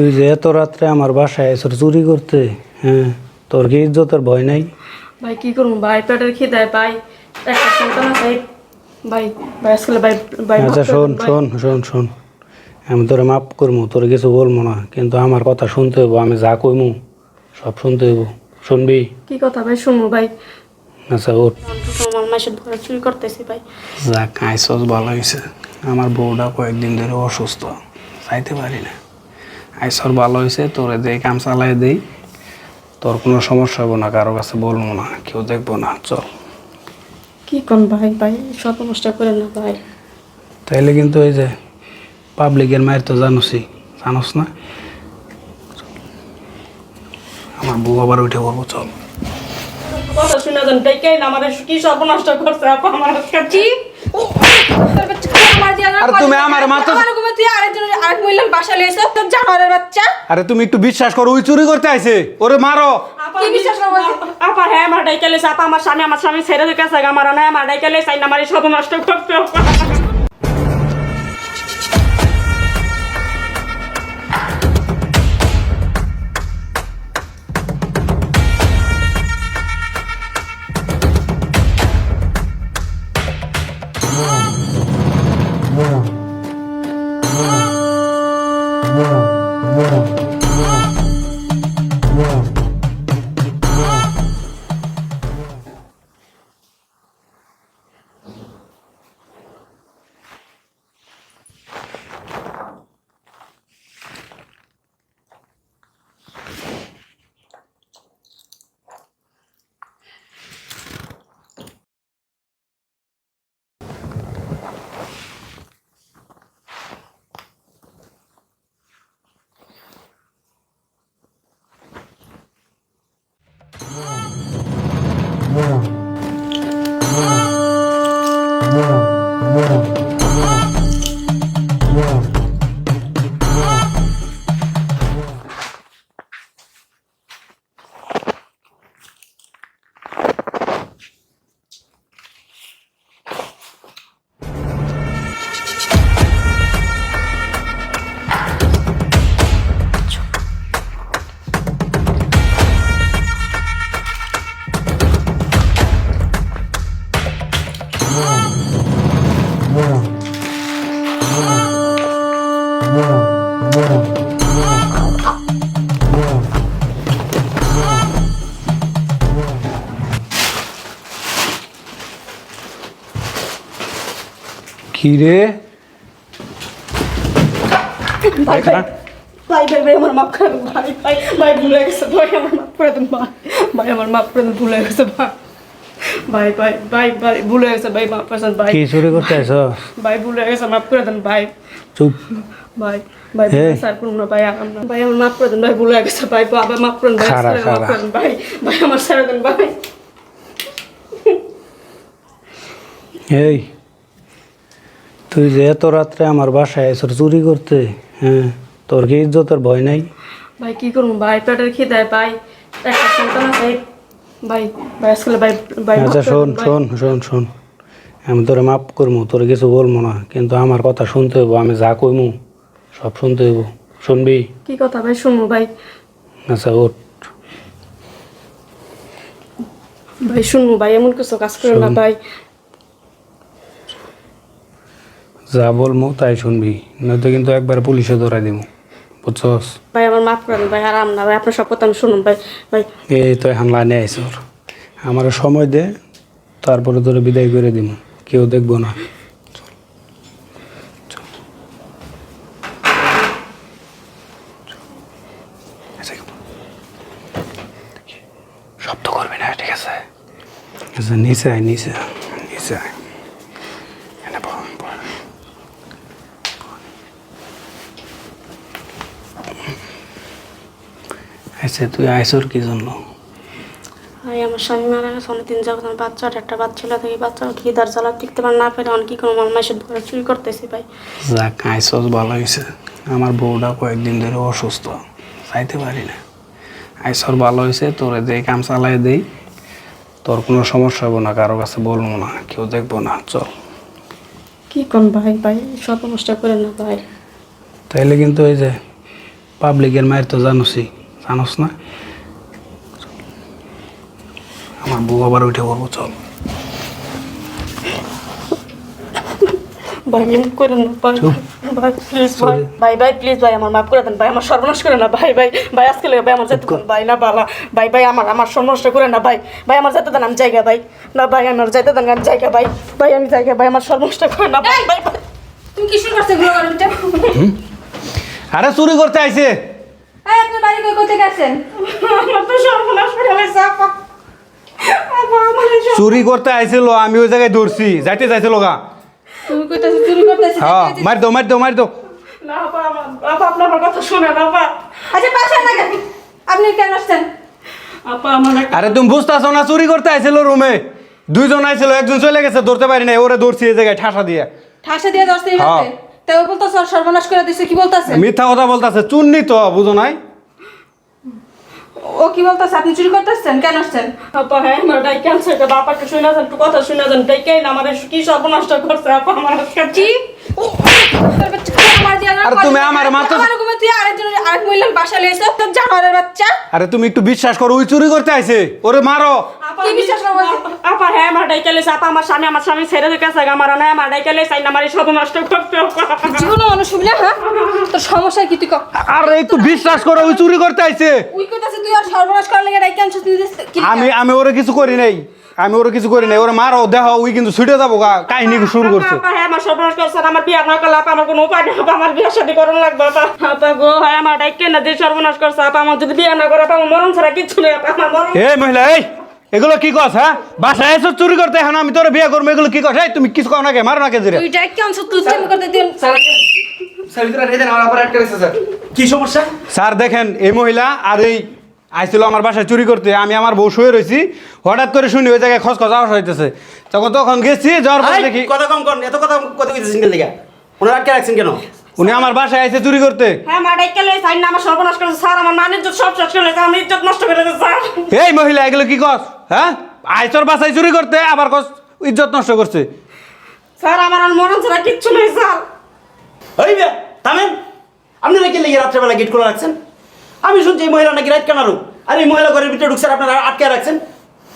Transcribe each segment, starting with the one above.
তুই যে এত রাত্রে আমার বাসায় এসে চুরি করতে? হ্যাঁ তোর কি ইজ্জতের ভয় নাই? ভাই কি করব? ভাই পেটের খিদায় ভাই। একটা সন্তান আছে ভাই। ভাই আসলে ভাই ভাই আচ্ছা শোন শোন শোন শোন। আমি তোরে মাফ করব তোর কিছু বলব না কিন্তু আমার কথা শুনতে হইব আমি যা কইমু সব শুনতে হইব। শুনবি? কি কথা ভাই? শুনব ভাই। আচ্ছা ওর আমার মাসের ঘরে চুরি করতেছি ভাই। যা কাঁইসস ভালো হয়েছে আমার বউটা কয়েকদিন ধরে অসুস্থ চাইতে পারি না। আইসর ভালো হয়েছে তোরে দেই কাম চালাই দেই। তোর কোনো সমস্যা হব না কারও কাছে বলব না কেউ দেখব না চল। কি কোন ভাই ভাই? সব নষ্ট করে না ভাই। তাইলে কিন্তু এই যে পাবলিকের মায়ের তো জানোসই জানোস না? আমার বউ আবার উঠে বলব চল। কথা শুনে দেন কি সব নষ্ট করছে আপা আমার কি? আর তুমি আমার মাথা আরে তুমি একটু বিশ্বাস করো ওই চুরি করতে আইছে। ওরে মারো। আপা হ্যাঁ আমার ডাইকে আপা আমার স্বামী আমার স্বামী ছেড়ে দিকে আছে আমার না আমার ডাইকে আমার সব নষ্ট করছে আপা। কি রে ভাই ভাই ভাই ভাই আমার করে দেন ভাই ভাই ভাই, ভুলে গেছে, ভাই, আমার মাফ করে দেন ভাই ভাই, আমার মাফ করে দেন ভুলে গেছে, ভাই। ভাই ভাই ভাই ভাই ভুলে গেছে ভাই মাফ করেছেন ভাই কি চুরি করতে আইছ ভাই ভুলে গেছে মাফ করে দেন ভাই চুপ ভাই ভাই হে। স্যার করুন না ভাই আমার মাফ করে দেন ভাই ভুলে গেছে ভাই মাফ করেন ভাই মাফ করে দেন ভাই ভাই আমার ছেড়ে দেন ভাই এই তুই যে এত রাত্রে আমার বাসায় এসে চুরি করতে হ্যাঁ? তোর কি ইজ্জতের ভয় নাই? ভাই কি করব? ভাই পেটের খিদায় ভাই। একটা সন্তান আছে। ভাই ভাই আজকাল ভাই ভাই আচ্ছা শোন শোন শোন শোন। আমি তোরে মাফ করব তোর কিছু বলব না কিন্তু আমার কথা শুনতে হইব আমি যা কইমু সব শুনতে হইব। শুনবি? কি কথা ভাই? শুনব ভাই আচ্ছা ওঠ ভাই শুনব ভাই এমন কিছু কাজ করে না। ভাই যা বলব তাই শুনবি নয়তো কিন্তু একবার পুলিশে ধরাই দিব বুঝছস? ভাই আমার মাফ করেন ভাই আরাম না ভাই আপনার সব কথা আমি শুনুন ভাই। ভাই। এই তো এখন লাইনে আইস ওর। আমার সময় দে তারপরে তোরে বিদায় করে দিব কেউ দেখব না। শব্দ করবি না ঠিক আছে? আচ্ছা নিচে আয় নিচে নিচে আয় এনে বল, বল। আচ্ছা তুই আইসর কি জন্য? ভাই আমার স্বামী মারা গেছে অনেকদিন যাবত আমার বাচ্চাটা একটা বাচ্চা থেকে বাচ্চা খিদার জ্বালা টিকতে পার না পেরে অনেক কোনো আমার মাসের ঘরে চুরি করতেছি ভাই। যাক আইসস ভালো হয়েছে। আমার বউটা কয়েকদিন ধরে অসুস্থ চাইতে পারি না। আইসর ভালো হয়েছে তোরে দেই কাম চালাই দেই তোর কোনো সমস্যা হব না কারও কাছে বলব না কেউ দেখব না চল। কি কোন ভাই ভাই সব নষ্ট করে না ভাই। তাইলে কিন্তু ওই যে পাবলিকের মায়ের তো জানোসই জানোস না। আমার বউ আবার উঠে পড়ব চল। ভাই এমন করেন না ভাই। ভাই প্লিজ ভাই। ভাই ভাই প্লিজ ভাই আমার মাফ করে দেন। ভাই আমার সর্বনাশ করে না ভাই ভাই। ভাই আজকে লেগে ভাই আমার যেতে দেন। ভাই না বালা। ভাই ভাই আমার আমার করে না ভাই। ভাই আমার যেতে দেন আমি জায়গা ভাই। না ভাই আমার যেতে দেন আমি জায়গা ভাই। ভাই আমি জায়গা ভাই আমার করে না ভাই ভাই ভাই। তুমি কি শুরু আরে চুরি করতে আইছে। এই আপনার বাড়ি কই কোথায় গেছেন? আমার তো সর্বনাশ করে হয়েছে আপা। আপা আমার এই চুরি করতে আইছিল আমি ওই জায়গায় দৌড়ছি যাইতে যাইছিল গা। তুমি কইতাছো চুরি করতেছি হ্যাঁ মার দাও মার দাও মার দাও। না আপা আমার আপা আপনার আমার কথা শুনে না আপা। আচ্ছা পাশে না কেন আপনি কেন আসছেন? আপা আমার একটা- আরে তুমি বুঝতেছো না চুরি করতে আইছিল রুমে। দুইজন আইছিল একজন চলে গেছে ধরতে পারি নাই ওরে দৌড়ছি এই জায়গায় ঠাসা দিয়ে। ঠাসা দিয়ে হ্যাঁ। তাই ও বলতেছে সর্বনাশ করে দিছে কি বলতেছে? মিথ্যা কথা বলতাছে চুন্নি তো বুঝো নাই? ও কি বলতাছে আপনি চুরি করতেছেন? কেন আসছেন? আপা হ্যাঁ আমার ডাই ক্যান্সার বাপাকে শুনে যান একটু কথা শুনে যান ডাইকে না আমার কি সর্বনাশটা করছে আপা আমার কি? আমার দিয়ে না আর তুমি আমার মারতেছ- তুই আরেকজন আরেক মহিলার বাসা লইছ তোর জানোয়ারের বাচ্চা। আরে তুমি একটু বিশ্বাস করো ওই চুরি করতে আইছে। ওরে মারো। কি বিশ্বাস করব? আপা হ্যাঁ আমার ডাইকে লেছে আপা আমার স্বামী আমার স্বামী ছেড়ে দিয়ে গেছে আমার না আমার ডাইকে আইন আমার মানুষ হ্যাঁ? তোর সমস্যা কি তুই আরে একটু বিশ্বাস করো ওই চুরি করতে আইছে। উই কইতাছে তুই আর সর্বনাশ করার লাগে ডাইকে আনছিস তুই দিস- কি আমি আমি ওরে কিছু করি নাই। আমি ওরে কিছু করি নাই ওরে মারো দেখো ওই কিন্তু ছুটে যাব গা কাহিনী শুরু করছে? হ্যাঁ আমার সর্বনাশ করছে আর আমার বিয়ে না করলে আপা আমার কোনো উপায় নেই আপা আমার বিয়ে শাদী করুন লাগবে আপা। আপা গো হ্যাঁ আমার ডাইকে না যে সর্বনাশ করছে আপা আমার যদি বিয়ে না করে আপা আমার মরণ ছাড়া কিচ্ছু নেই আপা আমার মরণ এই মহিলা এই এগুলো কি কস হ্যাঁ? বাসায় এসে চুরি করতে এখন আমি তোর বিয়ে করব এগুলো কি কস? এই তুমি কিছু কও না কে মারো না কে জিরে। তুই ডাইকে আনছিস তুই করতে দিন? স্যার। কি সমস্যা? স্যার দেখেন এই মহিলা আর এই আইছিল আমার বাসায় চুরি করতে আমি আমার বউ শুয়ে রয়েছি হঠাৎ করে শুনি ওই জায়গায় খসখস আওয়াজ হইতেছে। তখন তখন গেছি যাওয়ার পর এই, দেখি কথা কম কর এত কথা কথা কইতেছেন কেন লিগা? ওনারা আটকে রাখছেন কেন? উনি আমার বাসায় আইছে চুরি করতে। হ্যাঁ আমার ডাইকে লেছে আইন আমার সর্বনাশ করেছে। স্যার আমার মান ইজ্জত সব শেষ করে আমি ইজ্জত নষ্ট করে দিয়েছে স্যার। এই মহিলা এগুলো কি কস? হ্যাঁ? আইসর বাসায় চুরি করতে আবার কস ইজ্জত নষ্ট করছে। স্যার আমার আর মরণ ছাড়া কিচ্ছু নেই স্যার। ওই বে থামেন আপনি নাকি লেগে রাত্রেবেলা গেট খোলা রাখছেন? আমি শুনছি এই মহিলা নাকি রাত কেনারো আর? এই মহিলা ঘরের ভিতরে ঢুকছেন আপনারা আটকে রাখছেন।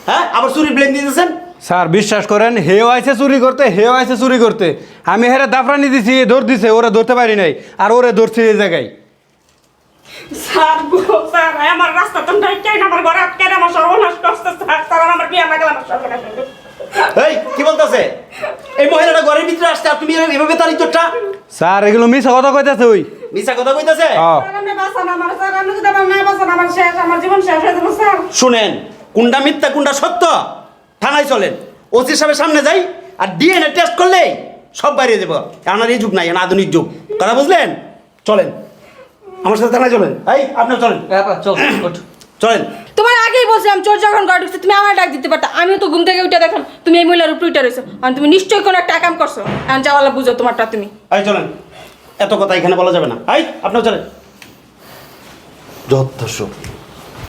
হ্যাঁ? আবার চুরি ব্লেম দিতেছেন? স্যার বিশ্বাস করেন হেও আইছে চুরি করতে হেও আইছে চুরি করতে। আমি হেরে দাফরানি দিছি ধর দিছে ওরে ধরতে পারি নাই আর ওরে ধরছি এই জায়গায়। স্যার গো স্যার আমার রাস্তা তো ডাইকে আইন আমার ঘরে আটকে আইন আমার সর্বনাশ করছে স্যার। স্যার আমার বিয়ে না গেলে সর্বনাশ এই কি বলতেছে? এই মহিলাটা ঘরের ভিতরে আর তুমি এভাবে স্যার এগুলো মিছা কথা কইতাছে ওই। মিছা কথা কইতেছে? হ্যাঁ। আপনি আপনি হয়ে। শুনেন কোনটা মিথ্যা কোনটা সত্য? থানায় চলেন। ওসি সাহেবের সামনে যাই আর ডিএনএ টেস্ট করলেই সব বাইরে দেবো আমার এই যুগ নাই আধুনিক যুগ। কথা বুঝলেন? চলেন। আমার সাথে থানায় চলেন। এই আপনিও চলেন। চলেন। তোমার আগেই বলছিলাম চোর যখন ঘরে ঢুকছে তুমি আমার ডাক দিতে পারতা। আমিও তো ঘুম থেকে উঠে দেখলাম তুমি এই মহিলার উপরে উঠে রয়েছো। আর তুমি নিশ্চয়ই কোনো একটা কাম করছ। এখন যাওয়ালা বুঝো তোমারটা তুমি। এই চলেন। এত কথা এখানে বলা যাবে না। এই আপনিও চলেন। যথেষ্ট